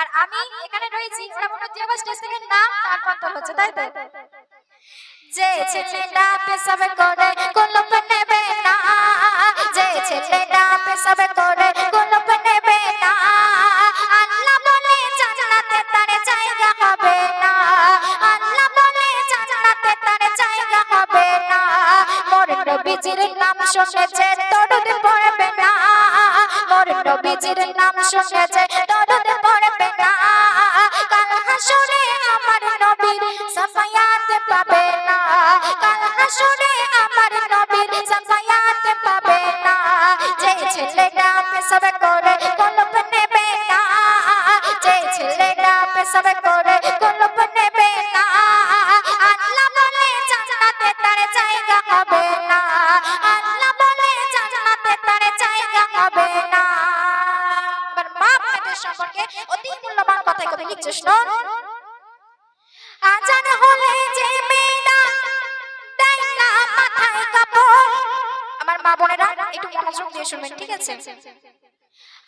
আর আমি এখানে রয়েছি স্টেজ থেকে নাম, তারপর তোর হচ্ছে, তাই তো? যে ছেলেটা পেশাবে করে কলপ নেবে না। যে ছেলেটা পেশাবে করে কলপ নেবে না। আল্লাহ বলে, জান্নাতে তার জায়গা হবে না। আল্লাহ বলে, জান্নাতে তার জায়গা হবে না। মোর নবীজির নাম শুনেছে দরুদ পড়বে না। মোর নবীজির নাম শুনেছে পেশাব করে কলপ নেবে না। যে ছেলেটা পেশাব করে কলপ নেবে না। আল্লাহ বলে জান্নাতে তার জায়গা হবে না। আল্লাহ বলে জান্নাতে তার জায়গা হবে না। এবার মা বাবাদের সম্পর্কে অতি মূল্যবান কথা কবি লিখছে শুনুন আজান হলে যে মেয়েরা দেয় না মাথায় কাপড়। আমার মা বোনেরা, একটু মনোযোগ দিয়ে শুনবেন, ঠিক আছে?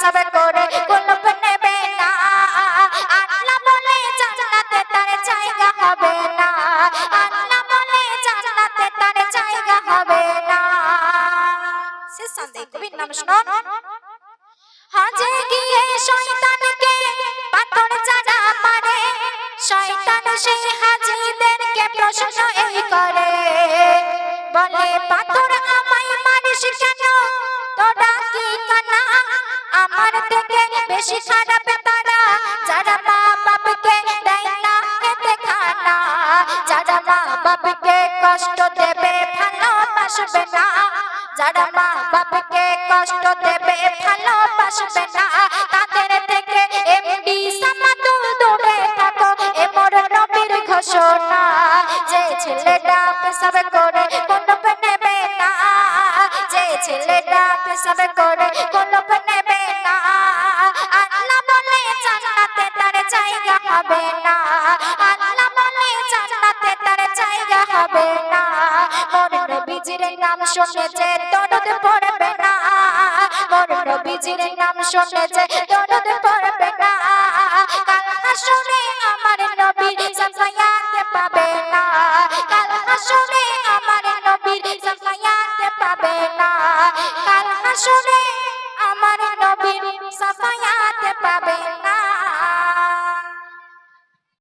পেশাব করে কলপ নেবে না। আল্লাহ বলে জান্নাতে তার জায়গা হবে না। আল্লাহ বলে জান্নাতে তার জায়গা হবে না। শেষ সন্দেহ কবির নাম শুনুন। হাজে গিয়ে শয়তানকে পাথর যারা মারে শয়তান সেই হাজিদেরকে প্রশ্ন এই করে। বলে, পাথর আমায় মারিস কেন? তোরা কি কানা, আমার থেকে বেশি খারাপ তারা। যারা মা বাপকে দেয় না খেতে খানা, যারা মা বাপকে কষ্ট দেবে ভালোবাসবে না। যারা মা বাপকে কষ্ট দেবে ভালোবাসবে না। তাদের থেকে এমডি সামাদু দূরে থাকো, এ নবীর ঘোষণা। যে ছেলেটা পেশাব করে কলপ নেবে না যে ছেলেটা পেশাব করে কলপ নেবে না। আল্লাহ বলে জান্নাতে তার জায়গা হবে না। আল্লাহ বলে জান্নাতে তার জায়গা হবে না। মোর নবীজির নাম শুনেছে দরদ পড়বে না। মোর নবীজির নাম শুনেছে দরদ পড়বে না। কাল হাসরে শুনে আমার নবীর সাফায়াত পাবে না।